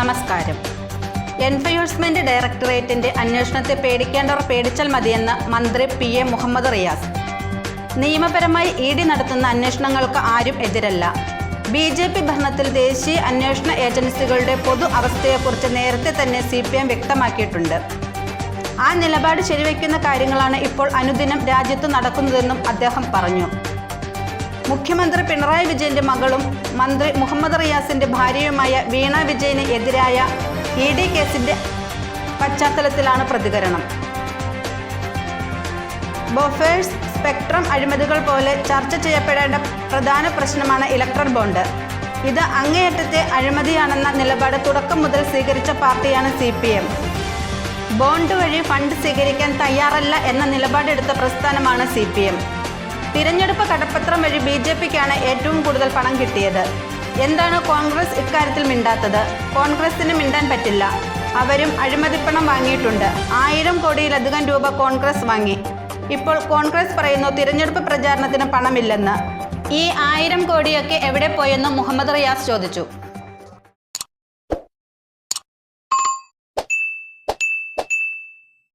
നമസ്കാരം. എൻഫോഴ്സ്മെന്റ് ഡയറക്ടറേറ്റിന്റെ അന്വേഷണത്തെ പേടിക്കേണ്ടവർ പേടിച്ചാൽ മതിയെന്ന് മന്ത്രി പി എ മുഹമ്മദ് റിയാസ്. നിയമപരമായി ഇ ഡി നടത്തുന്ന അന്വേഷണങ്ങൾക്ക് ആരും എതിരല്ല. ബി ജെ പി ഭരണത്തിൽ ദേശീയ അന്വേഷണ ഏജൻസികളുടെ പൊതു അവസ്ഥയെക്കുറിച്ച് നേരത്തെ തന്നെ സി പി എം വ്യക്തമാക്കിയിട്ടുണ്ട്. ആ നിലപാട് ശരിവയ്ക്കുന്ന കാര്യങ്ങളാണ് ഇപ്പോൾ അനുദിനം രാജ്യത്ത് നടക്കുന്നതെന്നും അദ്ദേഹം പറഞ്ഞു. മുഖ്യമന്ത്രി പിണറായി വിജയന്റെ മകളും മന്ത്രി മുഹമ്മദ് റിയാസിന്റെ ഭാര്യയുമായ വീണ വിജയന് എതിരായ ഇ ഡി കേസിന്റെ പശ്ചാത്തലത്തിലാണ് പ്രതികരണം. ബൊഫേഴ്സ് സ്പെക്ട്രം അഴിമതികൾ പോലെ ചർച്ച ചെയ്യപ്പെടേണ്ട പ്രധാന പ്രശ്നമാണ് ഇലക്ട്രൽ ബോണ്ട്. ഇത് അങ്ങേയറ്റത്തെ അഴിമതിയാണെന്ന നിലപാട് തുടക്കം മുതൽ സ്വീകരിച്ച പാർട്ടിയാണ് സി പി എം. ബോണ്ട് വഴി ഫണ്ട് സ്വീകരിക്കാൻ തയ്യാറല്ല എന്ന നിലപാടെടുത്ത പ്രസ്ഥാനമാണ് സി പി എം. തിരഞ്ഞെടുപ്പ് കടപ്പത്രം വഴി ബി ജെ പിക്കാണ് ഏറ്റവും കൂടുതൽ പണം കിട്ടിയത്. എന്താണ് കോൺഗ്രസ് ഇക്കാര്യത്തിൽ മിണ്ടാത്തത്? കോൺഗ്രസിന് മിണ്ടാൻ പറ്റില്ല. അവരും അഴിമതിപ്പണം വാങ്ങിയിട്ടുണ്ട്. ആയിരം കോടിയിലധികം രൂപ കോൺഗ്രസ് വാങ്ങി. ഇപ്പോൾ കോൺഗ്രസ് പറയുന്നു തിരഞ്ഞെടുപ്പ് പ്രചാരണത്തിന് പണമില്ലെന്ന്. ഈ ആയിരം കോടിയൊക്കെ എവിടെ പോയെന്ന് മുഹമ്മദ് റിയാസ് ചോദിച്ചു.